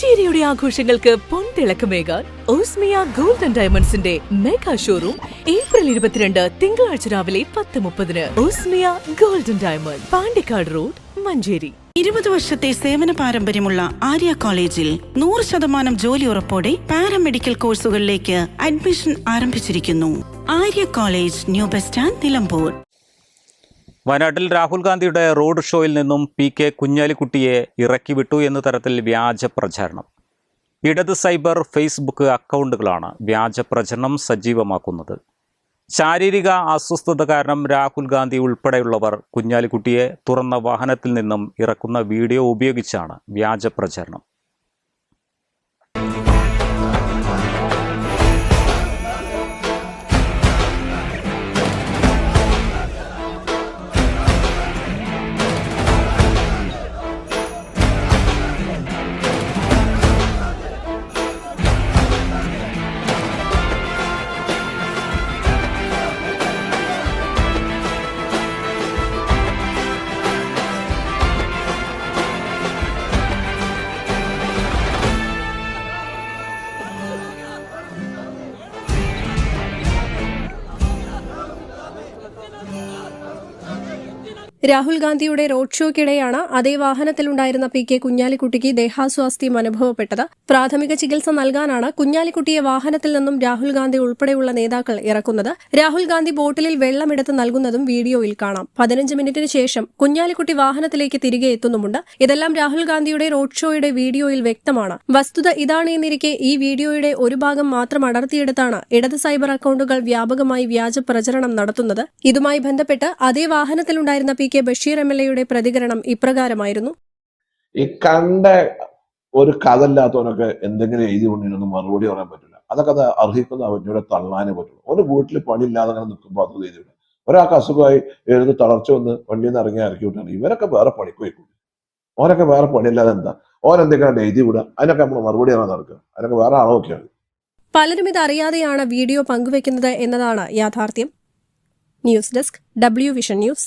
മഞ്ചേരിയുടെ ആഘോഷങ്ങൾക്ക് പൊൻതിളക്കമേകാൻ ഓസ്മിയ gold and ഡയമണ്ട്സിന്റെ മെഗാ ഷോറൂം ഏപ്രിൽ ഇരുപത്തിരണ്ട് തിങ്കളാഴ്ച രാവിലെ പത്ത് മുപ്പതിന്. Osmiya gold and diamond Pandikkad road Manjeri. ഇരുപത് വർഷത്തെ സേവന പാരമ്പര്യമുള്ള ആര്യ കോളേജിൽ നൂറ് ശതമാനം ജോലി ഉറപ്പോടെ പാരാമെഡിക്കൽ കോഴ്സുകളിലേക്ക് അഡ്മിഷൻ ആരംഭിച്ചിരിക്കുന്നു. Arya college new bus stand Nilambur. വയനാട്ടിൽ രാഹുൽ ഗാന്ധിയുടെ റോഡ് ഷോയിൽ നിന്നും പി കെ കുഞ്ഞാലിക്കുട്ടിയെ ഇറക്കി വിട്ടു എന്ന തരത്തിൽ വ്യാജ പ്രചാരണം. ഇടത് സൈബർ ഫേസ്ബുക്ക് അക്കൗണ്ടുകളാണ് വ്യാജ പ്രചരണം സജീവമാക്കുന്നത്. ശാരീരിക അസ്വസ്ഥത കാരണം രാഹുൽ ഗാന്ധി ഉൾപ്പെടെയുള്ളവർ കുഞ്ഞാലിക്കുട്ടിയെ തുറന്ന വാഹനത്തിൽ നിന്നും ഇറക്കുന്ന വീഡിയോ ഉപയോഗിച്ചാണ് വ്യാജ പ്രചരണം. രാഹുൽ ഗാന്ധിയുടെ റോഡ് ഷോയ്ക്കിടെയാണ് അതേ വാഹനത്തിലുണ്ടായിരുന്ന പി കെ കുഞ്ഞാലിക്കുട്ടിക്ക് ദേഹാസ്വാസ്ഥ്യം അനുഭവപ്പെട്ടത്. പ്രാഥമിക ചികിത്സ നൽകാനാണ് കുഞ്ഞാലിക്കുട്ടിയെ വാഹനത്തിൽ നിന്നും രാഹുൽ ഗാന്ധി ഉൾപ്പെടെയുള്ള നേതാക്കൾ ഇറക്കുന്നത്. രാഹുൽ ഗാന്ധി ബോട്ടിലിൽ വെള്ളമെടുത്ത് നൽകുന്നതും വീഡിയോയിൽ കാണാം. പതിനഞ്ച് മിനിറ്റിന് ശേഷം കുഞ്ഞാലിക്കുട്ടി വാഹനത്തിലേക്ക് തിരികെ എത്തുന്നുമുണ്ട്. ഇതെല്ലാം രാഹുൽ ഗാന്ധിയുടെ റോഡ് ഷോയുടെ വീഡിയോയിൽ വ്യക്തമാണ്. വസ്തുത ഇതാണ് എന്നിരിക്കെ ഈ വീഡിയോയുടെ ഒരു ഭാഗം മാത്രം അടർത്തിയെടുത്താണ് ഇടത് സൈബർ അക്കൌണ്ടുകൾ വ്യാപകമായി വ്യാജ പ്രചരണം നടത്തുന്നത്. ഇതുമായി ബന്ധപ്പെട്ട് അതേ വാഹനത്തിലുണ്ടായിരുന്ന P K Basheer M L എയുടെ പ്രതികരണം ഇപ്രകാരമായിരുന്നു. ഈ കണ്ട ഒരു കഥല്ലാത്തവനൊക്കെ എന്തെങ്കിലും എഴുതി കൊണ്ടിരുന്നു മറുപടി പറയാൻ പറ്റില്ല. അതൊക്കെ അത് അർഹിക്കുന്ന അവനോട് തള്ളാനേ പറ്റുള്ളൂ. ഒരു വീട്ടിൽ പണിയില്ലാതെ അങ്ങനെ നിൽക്കുമ്പോൾ അത് എഴുതിവില്ല ഒരാൾക്ക് അസുഖമായി എഴുതി തളർച്ച വന്ന് വണ്ടിയിൽ നിന്ന് ഇറങ്ങി ഇറക്കി വിട്ടാണ്. ഇവരൊക്കെ വേറെ പണിക്ക് പോയിക്കൂടി ഓനൊക്കെ വേറെ പണിയില്ലാതെ എന്താ? ഓൻ എന്തൊക്കെയാണ് എഴുതി വിടുക. അതിനൊക്കെ നമ്മൾ മറുപടി പറയാൻ നടക്കുക. അതിനൊക്കെ വേറെ ആളൊക്കെയാണ് പലരും ഇത് അറിയാതെയാണ് വീഡിയോ പങ്കുവെക്കുന്നത് എന്നതാണ് യാഥാർത്ഥ്യം. News desk W vision news.